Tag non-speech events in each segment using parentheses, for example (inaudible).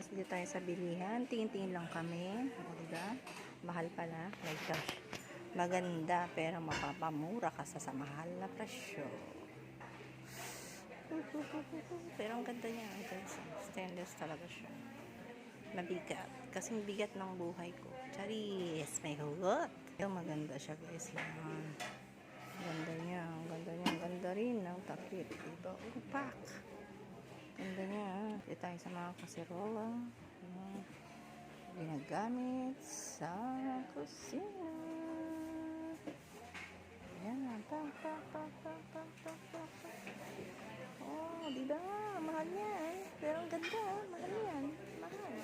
guys, dito tayo sa bilihan. Tingin-tingin lang kami. O, diba? Mahal pala. My gosh. Maganda, pero mapapamura ka sa sa mahal na presyo. (laughs) Pero ang ganda niya, guys. Stainless talaga siya. Mabigat. Kasing bigat ng buhay ko. Charis! May hugot! Pero maganda siya, guys. Yan. Ganda niya. Ang ganda niya. Ang ganda rin ng takip. Diba? Upak! Ah. Dito tayo sa mga kaserola. Ginagamit sa kusina. Ayan. Tak, tak, tak, tak, tak, tak, tak, tak. Oh, di ba? Mahal yan. Pero ang ganda. ah. Mahal yan. Mahal.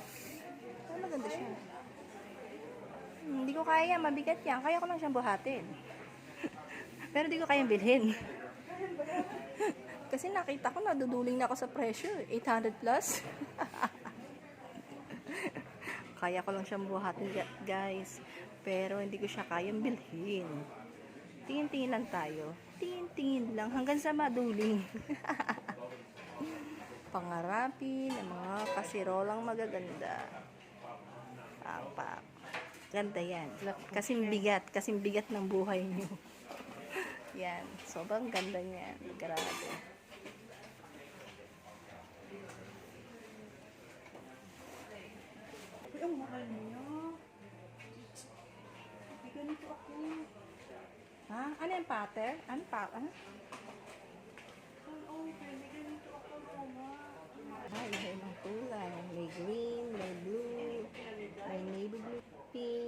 Pero maganda siya. Hmm, Hindi ko kaya. Mabigat yan. Kaya ko lang siyang buhatin. (laughs) Pero di ko kayang bilhin. (laughs) Kasi nakita ko, naduduling na ako sa presyo. 800 plus. (laughs) kaya ko lang siyang buhatin, guys. Pero hindi ko siya kayang bilhin. Tingin-tingin lang tayo. Tingin-tingin lang hanggang sa maduling. (laughs) Pangarapin ng mga kasirolang magaganda. Apak. Ganda yan. Kasing bigat. Kasing bigat ng buhay niyo. (laughs) Yan. Sobrang ganda niyan. Grabe. Uy, ang mahal niya. May ganito ako. Ha? Ano yung pattern? Ano pa? Ano? Oh, may ganito ako, mama. Ah, iba-ibang kulay. May green, may blue, may navy blue, pink,